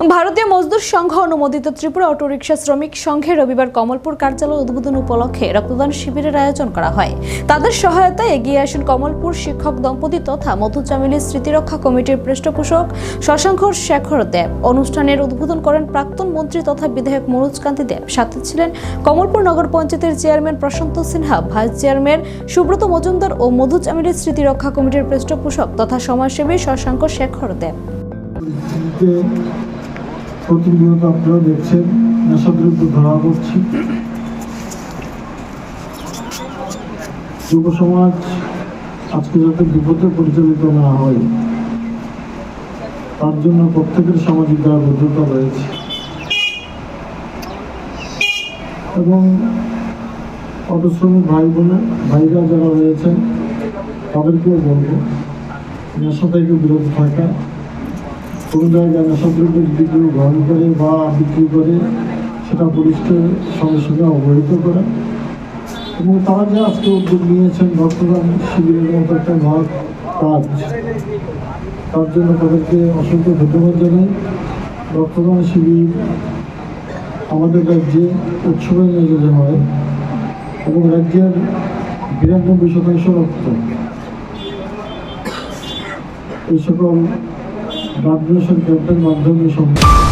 ভারতীয় মজদুর সংঘ অনুমোদিত ত্রিপুরা অটোরিকশা শ্রমিক সংঘে রবিবার কমলপুর কার্যালয় উদ্বোধন উপলক্ষে রক্তদান শিবিরের আয়োজন করা হয়। তাদের সহায়তায় এগিয়ে আসেন কমলপুর শিক্ষক দম্পতি তথা মধু চামিলি স্মৃতিরক্ষা কমিটির পৃষ্ঠপোষক শশাঙ্ক শেখর দেব। অনুষ্ঠানের উদ্বোধন করেন প্রাক্তন মন্ত্রী তথা বিধায়ক মনোজ কান্তি দেব। সাথে ছিলেন কমলপুর নগর পঞ্চায়েতের chairman Prashanta Sinha, vice chairman Subrata Majumdar ও মধু চামিলি স্মৃতিরক্ষা কমিটির পৃষ্ঠপোষক তথা সমাজসেবী শশাঙ্ক শেখর দেব। প্রতিনিয়ত আপনারা দেখছেন, নেশাদ্রব্য ধরা পড়ছে। যুব সমাজ আজকে যাতে বিপদে পরিচালিত না হয়, তার জন্য প্রত্যেকের সামাজিক দায়বদ্ধতা রয়েছে। এবং অটোশ্রমিক ভাই বোনের ভাইরা যারা রয়েছেন, তাদেরকেও বলব, নেশা থেকে বিরত থাকা। জায়গায় নেশাদ্রব্য যদি কেউ গ্রহণ করে বা বিক্রি করে, সেটা পুলিশকে সঙ্গে সঙ্গে অবহিত করে। এবং তারা যে আজকে উদ্যোগ নিয়েছেন রক্তদান শিবিরের মতো একটা মহৎ কাজ, তার জন্য তাদেরকে অসংখ্য ধন্যবাদ জানাই। রক্তদান শিবির আমাদের রাজ্যে উৎসবের মেজাজে হয় এবং রাজ্যের বিরানব্বই শতাংশ রক্ত। এই সকল ব্লাড ডোনেশন মাধ্যমে সম্ভব।